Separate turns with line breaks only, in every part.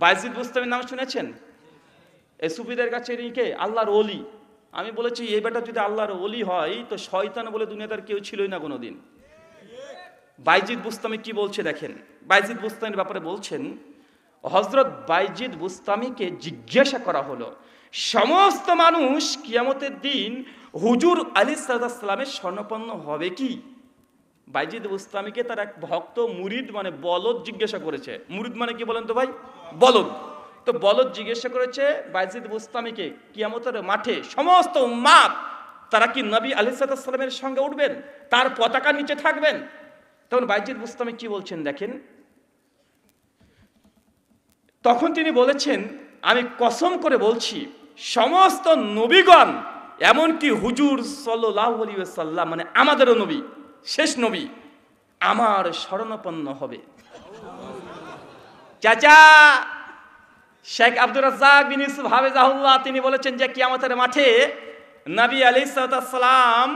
বাইজিদ বুস্তামির নাম শুনেছেন? এই সুফিদের কাছে কে? আল্লাহর অলি আমি বলেছি, এই বেটা যদি আল্লাহর অলি হয়, তো শয়তান বলে দুনিয়াতে আর কেউ ছিলই না কোনোদিন। বাইজিদ বুস্তামি কি বলছে দেখেন? বাইজিদ বুস্তামির ব্যাপারে বলছেন হজরত বাইজিদ বুস্তামিকে জিজ্ঞাসা করা হলো, সমস্ত মানুষ কিয়ামতের দিন হুজুর আলী সাল্লামের স্বর্ণপন্ন হবে কি? বাইজিদ বুস্তামিকে তার এক ভক্ত মুরিদ মানে বলদ জিজ্ঞাসা করেছে। মুরিদ মানে কি বলেন তো ভাই? বলদ। তো বলদ জিজ্ঞাসা করেছে বাইজিদ বুস্তামিকে কিয়ামতের মাঠে সমস্ত উম্মাদ, তারা কি নবী আলী সাল্লামের সঙ্গে উঠবেন? তার পতাকা নিচে থাকবেন? তখন বাইজিদ বুস্তামি কি বলছেন দেখেন? তখন তিনি বলেছেন, আমি কসম করে বলছি, সমস্ত নবীগণ, এমনকি হুজুর সাল্লাহ আলী সাল্লাম মানে আমাদেরও নবী শেষ নবী, আমার শরণাপন্ন হবে। চাচা, শেখ আব্দুর রাজ্জাক বিন ইউসুফ তিনি বলেছেন যে কিয়ামতের মাঠে নবী আলী সালাম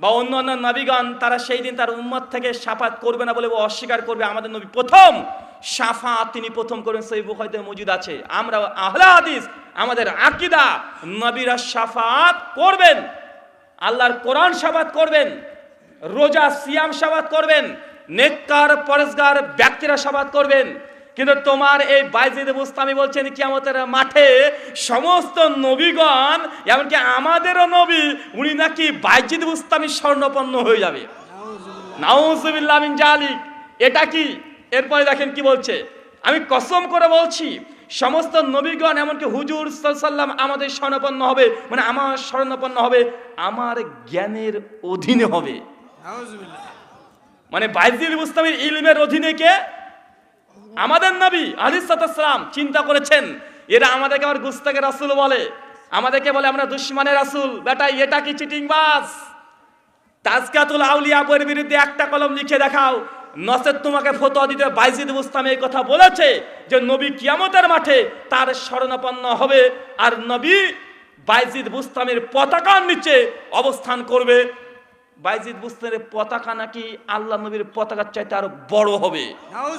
বা অন্য অন্য নবীগণ, তারা সেই দিন তার উম্মত থেকে সাফাত করবে না বলে ও অস্বীকার করবে। আমাদের নবী প্রথম সাফাত তিনি প্রথম করবেন সেই বুখাইতে মজুদ আছে। আমরা আহলা হাদিস, আমাদের আকিদা, নবীরা সাফাত করবেন, আল্লাহর কোরআন সাফাত করবেন। রোজা সিয়াম সাবাদ করবেন, নেককার পরেশগার ব্যক্তিরা সাবাদ করবেন। কিন্তু তোমার এই বাইজিদ মুস্তামি বলছেন, কিয়ামতের মাঠে সমস্ত নবীগণ, এমনকি আমাদেরও নবী, উনি নাকি বাইজিদ মুস্তামি স্বর্ণপন্ন হয়ে যাবে। নাউজুবিল্লাহ মিন জালিক। এটা কি? এরপরে দেখেন কি বলছে। আমি কসম করে বলছি, সমস্ত নবীগণ, এমনকি হুজুর সাল্লাম আমাদের স্বর্ণপন্ন হবে। মানে আমার স্বর্ণপন্ন হবে, আমার জ্ঞানের অধীনে হবে। মানে বাইজিল মুস্তামির ইলমের অধীনে কে? আমাদের নবী আলী সাতাম চিন্তা করেছেন, এরা আমাদেরকে আমার গুস্তাকে রাসুল বলে, আমাদেরকে বলে আমরা দুশ্মনের রাসুল। বেটা, এটা কি চিটিং বাস তাজকাতুল আউলিয়া বইয়ের বিরুদ্ধে একটা কলম লিখে দেখাও। নসেদ তোমাকে ফতোয়া দিতে বাইজিদ মুস্তামি এই কথা বলেছে যে নবী কিয়ামতের মাঠে তার শরণাপন্ন হবে আর নবী বাইজিদ বুস্তামের পতাকার নিচে অবস্থান করবে। বাইজিদ বুস্তামের পতাকা নাকি আল্লাহ নবীর পতাকার চাইতে আরও বড় হবে।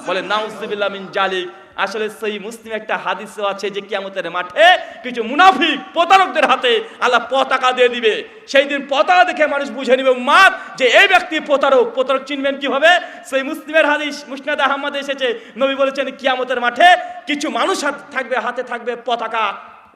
বলে নাউজুবিল্লাহ মিন জালিক। আসলে সেই মুসলিম একটা হাদিসও আছে যে কিয়ামতের মাঠে কিছু মুনাফিক প্রতারকদের হাতে আল্লাহ পতাকা দিয়ে দিবে। সেই দিন পতাকা দেখে মানুষ বুঝে নিবে মাত যে এই ব্যক্তি প্রতারক প্রতারক চিনবেন কীভাবে? সেই মুসলিমের হাদিস মুসনাদ আহমদ এসেছে। নবী বলেছেন কিয়ামতের মাঠে কিছু মানুষ হাত থাকবে হাতে থাকবে পতাকা।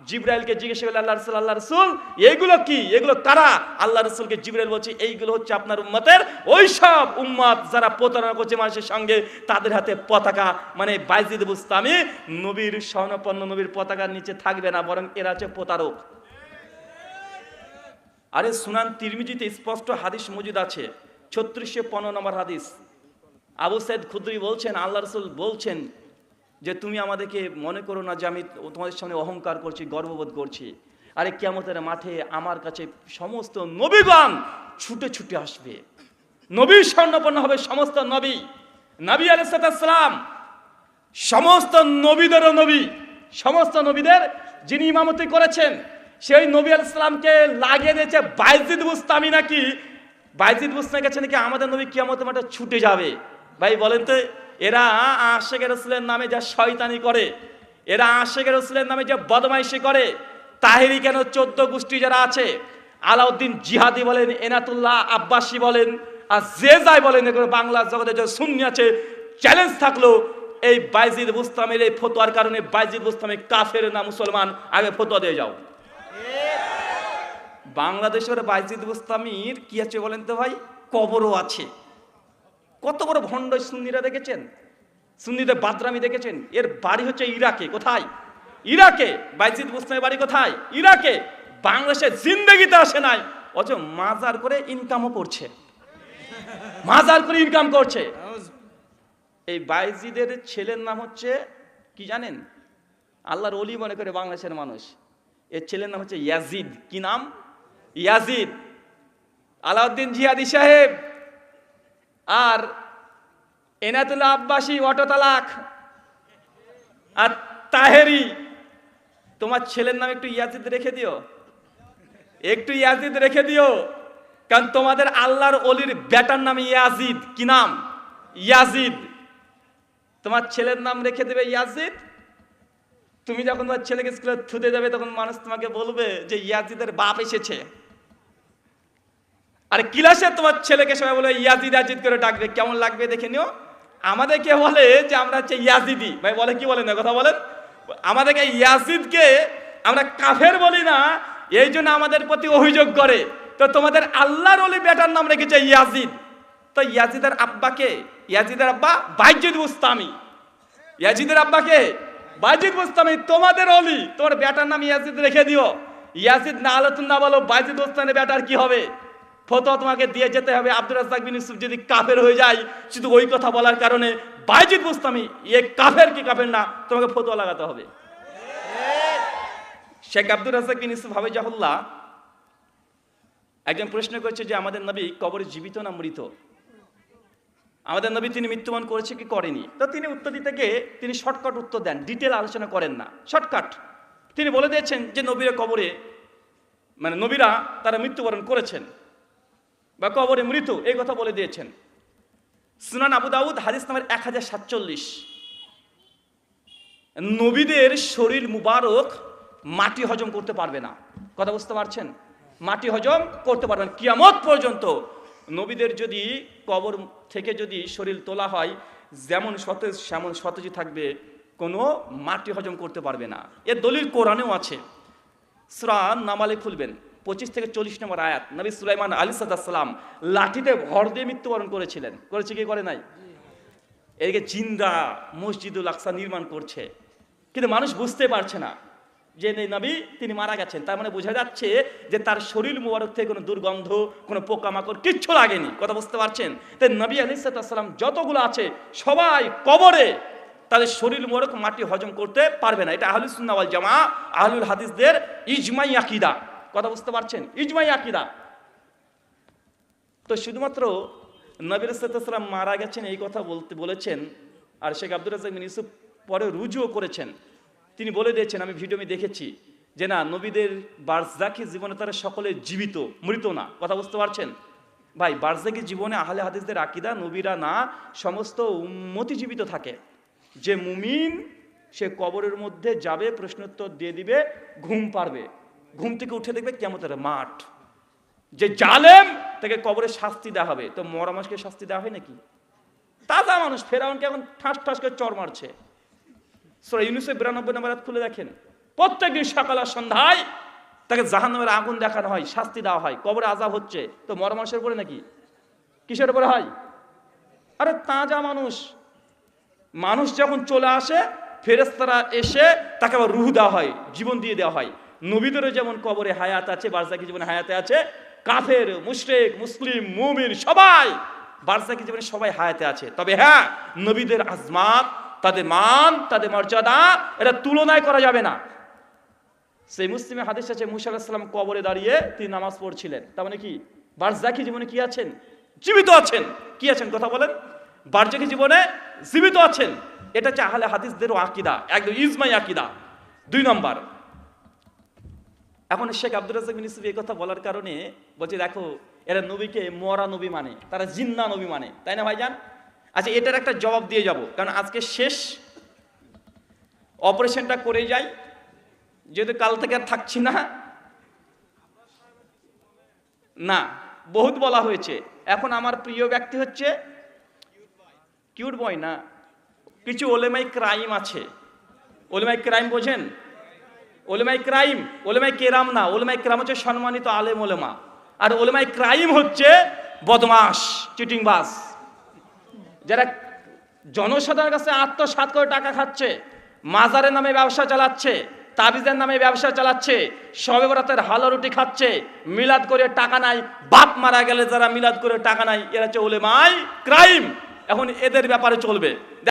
জিব্রাইলকে জিজ্ঞেস করলে আল্লাহ রসুল আল্লাহ রসুল, এগুলো কি? এগুলো কারা? আল্লাহ রসুলকে জিব্রাইল বলছে, এইগুলো হচ্ছে আপনার উম্মতের ওই সব উম্মত যারা প্রতারণা করছে মানুষের সঙ্গে। তাদের হাতে পতাকা মানে বাইজিদ বুস্তামি, নবীর স্বর্ণপন্ন নবীর পতাকার নিচে থাকবে না, বরং এরা হচ্ছে প্রতারক। আরে সুনান তিরমিজিতে স্পষ্ট হাদিস মজুদ আছে ছত্রিশশো পনেরো নম্বর হাদিস। আবু সাইদ খুদ্রি বলছেন, আল্লাহ রসুল বলছেন যে তুমি আমাদেরকে মনে করো না যে আমি তোমাদের সামনে অহংকার করছি, গর্ববোধ করছি। আরে কেমতের মাঠে আমার কাছে সমস্ত নবীগণ ছুটে ছুটে আসবে। নবী স্বর্ণপন্ন হবে সমস্ত নবী। নবী আলাইসালাম সমস্ত নবীদেরও নবী। সমস্ত নবীদের যিনি ইমামতি করেছেন, সেই নবী আলাইসালামকে লাগিয়ে দিয়েছে বাইজিদ বুস্তামি নাকি? বাইজিদ বুস্তামি কাছে নাকি? আমাদের নবী কিয়ামতের মাঠে ছুটে যাবে। ভাই বলেন তো এরা আশেখ রসুলের নামে যা শয়তানি করে, এরা আশেখ রসুলের নামে যা বদমাইশি করে, তাহেরি কেন চোদ্দ গোষ্ঠী যারা আছে, আলাউদ্দিন জিহাদি বলেন, এনাতুল্লাহ আব্বাসী বলেন, আর যে যাই বলেন, এগুলো বাংলা জগতে যে শূন্য আছে চ্যালেঞ্জ থাকল, এই বাইজিদ বুস্তামের এই ফতোয়ার কারণে বাইজিদ বুস্তামে কাফের না মুসলমান, আগে ফতোয়া দিয়ে যাও। বাংলাদেশের বাইজিদ বুস্তামির কি আছে বলেন তো ভাই? কবরও আছে। কত বড় ভণ্ড সুন্নিরা দেখেছেন? সুন্নিদের বাদরামি দেখেছেন? এর বাড়ি হচ্ছে ইরাকে, কোথায়? ইরাকে। বাইজিদ মুসলামের বাড়ি কোথায়? ইরাকে। বাংলাদেশের জিন্দগিতে আসে নাই। অথচ মাজার করে ইনকামও করছে। মাজার করে ইনকাম করছে। এই বাইজিদের ছেলের নাম হচ্ছে, কি জানেন? আল্লাহর অলি মনে করে বাংলাদেশের মানুষ। এর ছেলের নাম হচ্ছে ইয়াজিদ। কি নাম? ইয়াজিদ। আলাউদ্দিন জিহাদি সাহেব। আর এনাতুল্লাহ আব্বাসী অটো তালাক আর তাহেরি, তোমার ছেলের নাম একটু ইয়াজিদ রেখে দিও। একটু ইয়াজিদ রেখে দিও, কারণ তোমাদের আল্লাহর অলির বেটার নাম ইয়াজিদ। কি নাম? ইয়াজিদ। তোমার ছেলের নাম রেখে দেবে ইয়াজিদ। তুমি যখন তোমার ছেলেকে স্কুলে থুতে যাবে, তখন মানুষ তোমাকে বলবে যে ইয়াজিদের বাপ এসেছে। আর ক্লাসে তোমার ছেলেকে সবাই বলে, ইয়াজিদ ইয়াজিদ করে ডাকবে, কেমন লাগবে দেখে নিও। আমাদেরকে বলে যে, আমরা হচ্ছে ইয়াজিদি। ভাই, বলে কি বলেন কথা বলেন। আমাদেরকে ইয়াজিদকে আমরা কাফের বলি না, এই জন্য আমাদের প্রতি অভিযোগ করে। তো তোমাদের আল্লাহর অলি বেটার নাম রেখেছে ইয়াজিদ। তো ইয়াজিদের আব্বাকে ইয়াজিদের আব্বা বাইজিদ বুস্তামি। ইয়াজিদের আব্বাকে বাইজিদ বুস্তামি। তোমাদের অলি তোমার বেটার নাম ইয়াজিদ রেখে দিও। ইয়াজিদ না আলোচনা বলো, বাইজিদ বুস্তানের বেটার কি হবে? ফতোয়া তোমাকে দিয়ে যেতে হবে। আব্দুল রাজ্জাক বিন ইউসুফ যদি কাফের হয়ে যায়, শুধু ওই কথা বলার কারণে বাইজিদ বুস্তামি এ কাফের কি কাফের না, তোমাকে ফতোয়া লাগাতে হবে। শেখ আব্দুল রাজ্জাক বিন ইউসুফ হাবে জাহুল্লাহ একজন প্রশ্ন করেছে যে আমাদের নবী কবরে জীবিত না মৃত? আমাদের নবী তিনি মৃত্যুবরণ করেছে কি করেনি? তো তিনি উত্তর দিতে গিয়ে তিনি শর্টকাট উত্তর দেন ডিটেল আলোচনা করেন না। শর্টকাট। তিনি বলে দিয়েছেন যে নবীরা কবরে মানে নবীরা তারা মৃত্যুবরণ করেছেন। বা কবরে মৃত এই কথা বলে দিয়েছেন। সুনান আবু দাউদ, হাদিস নাম্বার এক হাজার সাতচল্লিশ। নবীদের শরীর মুবারক মাটি হজম করতে পারবে না। কথা বুঝতে পারছেন? মাটি হজম করতে পারবে না। কিয়ামত পর্যন্ত নবীদের যদি কবর থেকে যদি শরীর তোলা হয়, যেমন সতেজ, সেমন সতেজই থাকবে, কোনো মাটি হজম করতে পারবে না। এর দলিল কোরআনেও আছে। সুরা নামালে খুলবেন। পঁচিশ থেকে চল্লিশ নম্বর আয়াত। নবী সুলাইমান আলী সাদাম লাঠিতে ভর দিয়ে মৃত্যুবরণ করেছিলেন। করেছে কি, করে নাই? এদিকে জিন্দা মসজিদুল আকসা নির্মাণ করছে। কিন্তু মানুষ বুঝতে পারছে না যে নবী তিনি মারা গেছেন। তার মানে বোঝা যাচ্ছে যে তার শরীর মুবারক থেকে কোনো দুর্গন্ধ, কোনো পোকামাকড় কিচ্ছু লাগেনি। কথা বুঝতে পারছেন? তাই নবী আলী সাল্লাম যতগুলো আছে, সবাই কবরে তাদের শরীর মোরক মাটি হজম করতে পারবে না। এটা আহলুল সুন্নাওয়াল জামা আহলুল হাদিসদের ইজমাই আকিদা। কথা বুঝতে পারছেন? ইজমাই আকিদা। তো শুধুমাত্র নবীর সাল্লাম মারা গেছেন, এই কথা বলতে বলেছেন, আর শেখ আব্দুল রাজাক ইউসুফ পরে রুজুও করেছেন। তিনি বলে দিয়েছেন, আমি ভিডিও আমি দেখেছি, যে না, নবীদের বার্জাকি জীবনে তারা সকলে জীবিত, মৃত না। কথা বুঝতে পারছেন? ভাই বার্জাকি জীবনে আহলে হাদিসদের আকিদা, নবীরা না, সমস্ত উন্মতি জীবিত থাকে। যে মুমিন, সে কবরের মধ্যে যাবে, প্রশ্নোত্তর দিয়ে দিবে, ঘুম পারবে ঘুম থেকে উঠে দেখবে কেমন মাঠ। যে জালেম, তাকে কবরে শাস্তি দেওয়া হবে। তো মরা মানুষকে শাস্তি দেওয়া হয় নাকি? তাজা মানুষ, ফেরাউনকে এখন ঠাস ঠাস করে চর মারছে। সোরা ইউনুসের বিরানব্বই নম্বর হাত খুলে দেখেন। প্রত্যেক দিন সকাল আর সন্ধ্যায় তাকে জাহান্নামের আগুন দেখানো হয়, শাস্তি দেওয়া হয়। কবরে আজাব হচ্ছে। তো মরা মানুষের উপরে নাকি? কিসের উপরে হয়? আরে তাজা মানুষ। মানুষ যখন চলে আসে ফেরেস্তারা এসে তাকে আবার রুহ দেওয়া হয়, জীবন দিয়ে দেওয়া হয়। নবীদেরও যেমন কবরে হায়াত আছে, বার্সাকি জীবনে হায়াতে আছে, কাফের, মুশরেক, মুসলিম, মুমিন সবাই বার্সাকি জীবনে সবাই হায়াতে আছে। তবে হ্যাঁ নবীদের আজমাত, তাদের মান, তাদের মর্যাদা, এটা তুলনায় করা যাবে না। সেই মুসলিমে হাদিস আছে, মুসা আলাহিসাল্লাম কবরে দাঁড়িয়ে তিনি নামাজ পড়ছিলেন। তার মানে কি? বারজাকি জীবনে কি আছেন? জীবিত আছেন। কি আছেন? কথা বলেন। বার্জাকি জীবনে জীবিত আছেন। এটা হচ্ছে আহলে হাদিসদেরও আকিদা। একদম ইজমাই আকিদা। দুই নম্বর এখন শেখ আব্দুল রাজাক বিন এই কথা বলার কারণে বলছে, দেখো, এরা নবীকে মরা নবী মানে তারা জিন্না নবী মানে। তাই না ভাইজান? আচ্ছা এটার একটা জবাব দিয়ে যাব, কারণ আজকে শেষ অপারেশনটা করে যাই, যেহেতু কাল থেকে আর থাকছি না। না, বহুত বলা হয়েছে। এখন আমার প্রিয় ব্যক্তি হচ্ছে কিউট বয় না, কিছু ওলেমাই ক্রাইম আছে। ওলেমাই ক্রাইম বোঝেন? ওলেমাই ক্রাইম, ওলেমাই কেরাম না, ওলেমাই কেরাম হচ্ছে সম্মানিত আলেম ওলেমা। আর ওলেমাই ক্রাইম হচ্ছে বদমাস চিটিংবাস যারা জনসাধারণের কাছে আত্মসাত করে টাকা খাচ্ছে, মাজারের নামে ব্যবসা চালাচ্ছে, তাবিজের নামে ব্যবসা চালাচ্ছে, সবে বরাতের হালো রুটি খাচ্ছে, মিলাদ করে টাকা নাই, বাপ মারা গেলে যারা মিলাদ করে টাকা নাই, এরা হচ্ছে ওলেমাই ক্রাইম। এখন এদের ব্যাপারে চলবে।